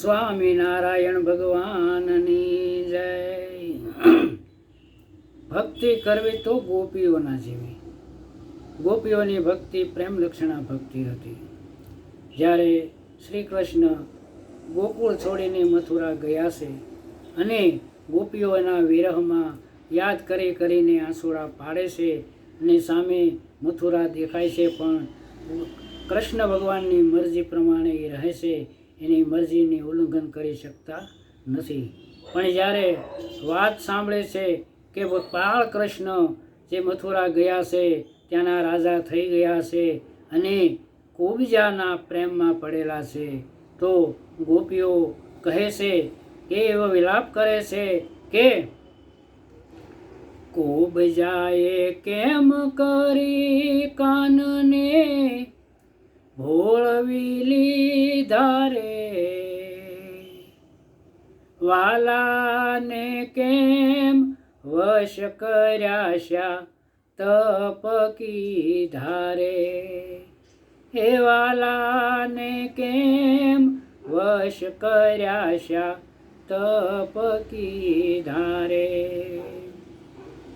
સ્વામિનારાયણ ભગવાનની જય. ભક્તિ કરવી તો ગોપીઓના જેવી. ગોપીઓની ભક્તિ પ્રેમ લક્ષણા ભક્તિ હતી. જ્યારે શ્રી કૃષ્ણ ગોકુળ છોડીને મથુરા ગયા છે અને ગોપીઓના વિરહમાં યાદ કરી કરીને આંસુડા પાડે છે અને સામે મથુરા દેખાય છે પણ કૃષ્ણ ભગવાનની મરજી પ્રમાણે એ રહે છે એની મરજીની ઉલ્લંઘન કરી શકતા નથી. પણ જ્યારે વાત સાંભળે છે કે બાળ કૃષ્ણ જે મથુરા ગયા છે, ત્યાંના રાજા થઈ ગયા છે અને કોબીજાના પ્રેમમાં પડેલા છે, તો ગોપીઓ કહે છે કે એવો વિલાપ કરે છે કે કોબજાએ કેમ કરી કાનને ભોળવી લીધા રે. વાલાને કેમ વશ કર્યા શા તપ કીધા રે હે વાલાને કેમ વશ કર્યા શા તપ કીધા રે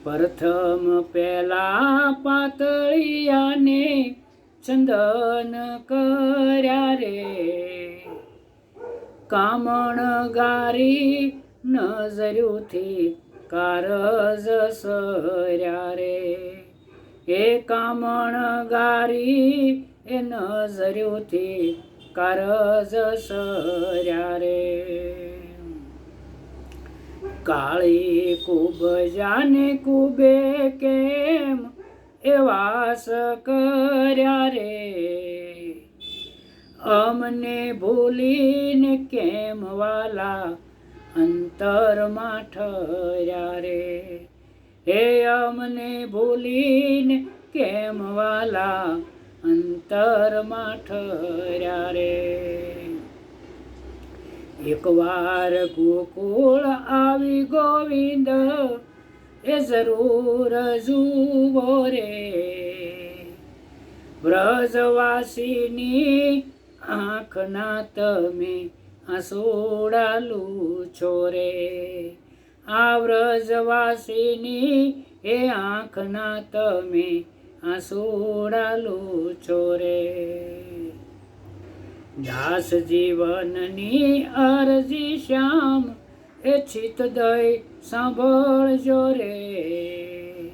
પ્રથમ પેલા પાતળિયાને ચંદન કર્યા રે. કામણ ગારી નજર્યુંથી કારજ સર્યા રે. એ કામણ ગારી એ નજર્યુંથી કારજ સર્યા રે. કાળી કુબ જાને કુબે કેમ એ વાસ કર્યા રે. અમને ભૂલીને કેમ વાલા અંતરમાં ઠર્યા રે? હે અમને ભૂલીને કેમ વાલા અંતરમાં ઠર્યા રે? એકવાર ગોકુળ આવી ગોવિંદ એ જરૂર જુવો રે. વ્રજવાસીની આંખના તમે આસોડાલું છો રે. આ વ્રજવાસીની એ આંખના તમે આસોડાલું છો રે. દાસ જીવનની અરજી શ્યામ એ ચિત દઈ સાંભળજો રે.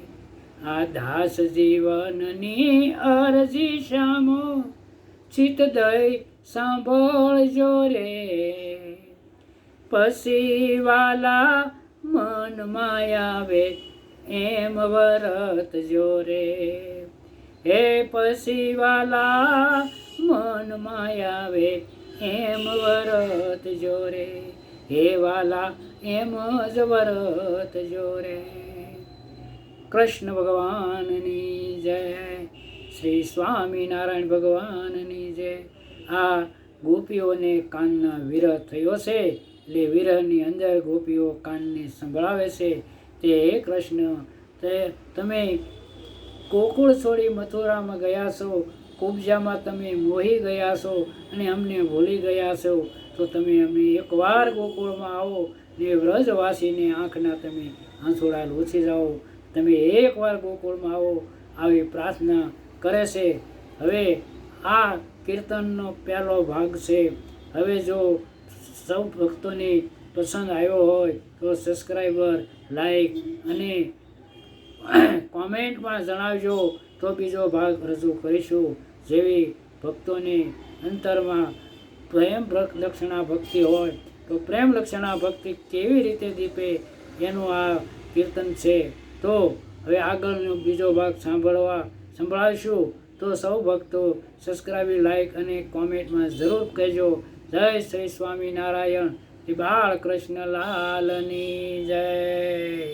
આ દાસ જીવનની અરજી શામો. ચિત દઈ સાંભળજો રે. પછી વાલા મનમાં આવે એમ વરત જોરે હે પછી વાલા મનમાં આવે એમ વરત જોરે હે વાલા, એમ જ વરત જોરે. કૃષ્ણ ભગવાનની જય, શ્રી સ્વામિનારાયણ ભગવાનની જય. આ ગોપીઓને કાનના વિરહ થયો છે, એટલે વિરહની અંદર ગોપીઓ કાનને સંભળાવે છે. તે કૃષ્ણ, તે તમે ગોકુળ છોડી મથુરામાં ગયા છો, કુબજામાં તમે મોહી ગયા છો અને અમને ભૂલી ગયા છો. તો તમે અમે એકવાર ગોકુળમાં આવો, ને વ્રજવાસીને આંખના તમે આંસોડા લૂછી જાઓ. તમે એકવાર ગોકુળમાં આવો, આવી પ્રાર્થના કરે છે. હવે આ કીર્તનનો પહેલો ભાગ છે. હવે જો સૌ ભક્તોને પસંદ આવ્યો હોય, તો સબસ્ક્રાઈબર લાઈક અને કોમેન્ટમાં જણાવજો. તો બીજો ભાગ રજૂ કરીશું. જેવી ભક્તોને અંતરમાં પ્રેમ લક્ષણા ભક્તિ હોય, તો પ્રેમ લક્ષણા ભક્તિ કેવી રીતે દીપે? એનું આ કીર્તન છે. તો હવે આગળનો બીજો ભાગ સાંભળવા સંભળાવીશું. તો સૌ ભક્તો સબસ્ક્રાઈબ લાઈક અને કોમેન્ટમાં જરૂર કહેજો. જય શ્રી સ્વામિનારાયણ. બાળ કૃષ્ણ લાલની જય.